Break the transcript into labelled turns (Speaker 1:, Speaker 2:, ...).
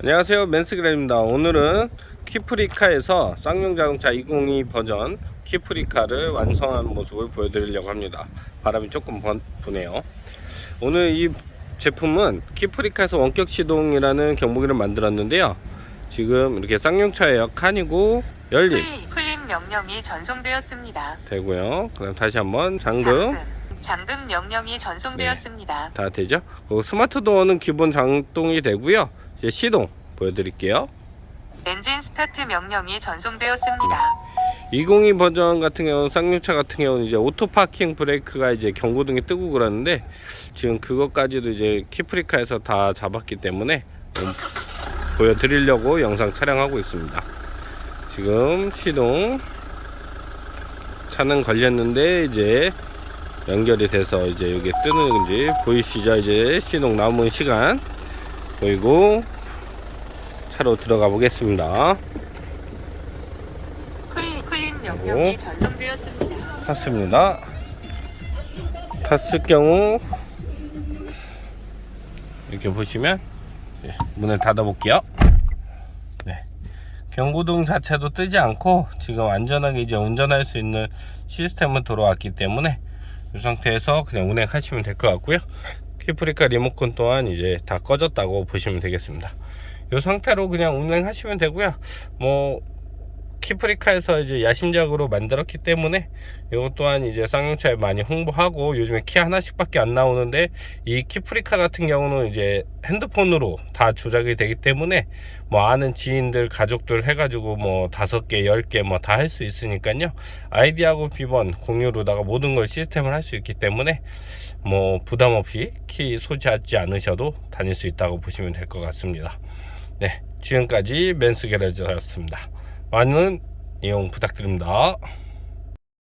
Speaker 1: 안녕하세요. 맨스그램입니다. 오늘은 키프리카에서 쌍용 자동차 202 버전 키프리카를 완성한 모습을 보여드리려고 합니다. 바람이 조금 번- 부네요. 오늘 이 제품은 키프리카에서 원격 시동이라는 경보기를 만들었는데요. 지금 이렇게 쌍용차예요 칸이고 열림
Speaker 2: 풀- 풀림 명령이 전송되었습니다.
Speaker 1: 되고요. 그럼 다시 한번 잠금
Speaker 2: 잠금, 잠금 명령이 전송되었습니다.
Speaker 1: 다 되죠? 그리고 스마트 도어는 기본 작동이 되고요 이제 시동 보여드릴게요
Speaker 2: 엔진 스타트 명령이 전송되었습니다.
Speaker 1: 202 버전 같은 경우는 쌍용차 같은 경우는 이제 오토 파킹 브레이크가 이제 경고등이 뜨고 그러는데 지금 그것까지도 이제 키프리카에서 다 잡았기 때문에 좀 보여드리려고 영상 촬영하고 있습니다. 지금 시동 차는 걸렸는데 이제 연결이 돼서 이제 여기 뜨는지 보이시죠? 이제 시동 남은 시간 보이고 차로 들어가 보겠습니다.
Speaker 2: 풀, 풀림 명령이
Speaker 1: 오.
Speaker 2: 전송되었습니다.
Speaker 1: 탔습니다. 탔을 경우 이렇게 보시면 네, 문을 닫아 볼게요. 네. 경고등 자체도 뜨지 않고 지금 안전하게 이제 운전할 수 있는 시스템은 들어왔기 때문에 이 상태에서 그냥 운행하시면 될 것 같고요. 키프리카 리모컨 또한 이제 다 꺼졌다고 보시면 되겠습니다. 이 상태로 그냥 운행하시면 되고요. 뭐 키프리카에서 이제 야심작으로 만들었기 때문에 이것 또한 이제 쌍용차에 많이 홍보하고 요즘에 키 하나씩밖에 안 나오는데 이 키프리카 같은 경우는 이제 핸드폰으로 다 조작이 되기 때문에 뭐 아는 지인들 가족들 해가지고 뭐 다섯 개 열 개 뭐 다 할 수 있으니까요. 아이디하고 비번 공유로다가 모든 걸 시스템을 할 수 있기 때문에 뭐 부담 없이 키 소지하지 않으셔도 다닐 수 있다고 보시면 될 것 같습니다. 네 지금까지 맨스 게러즈였습니다 많은 이용 부탁드립니다.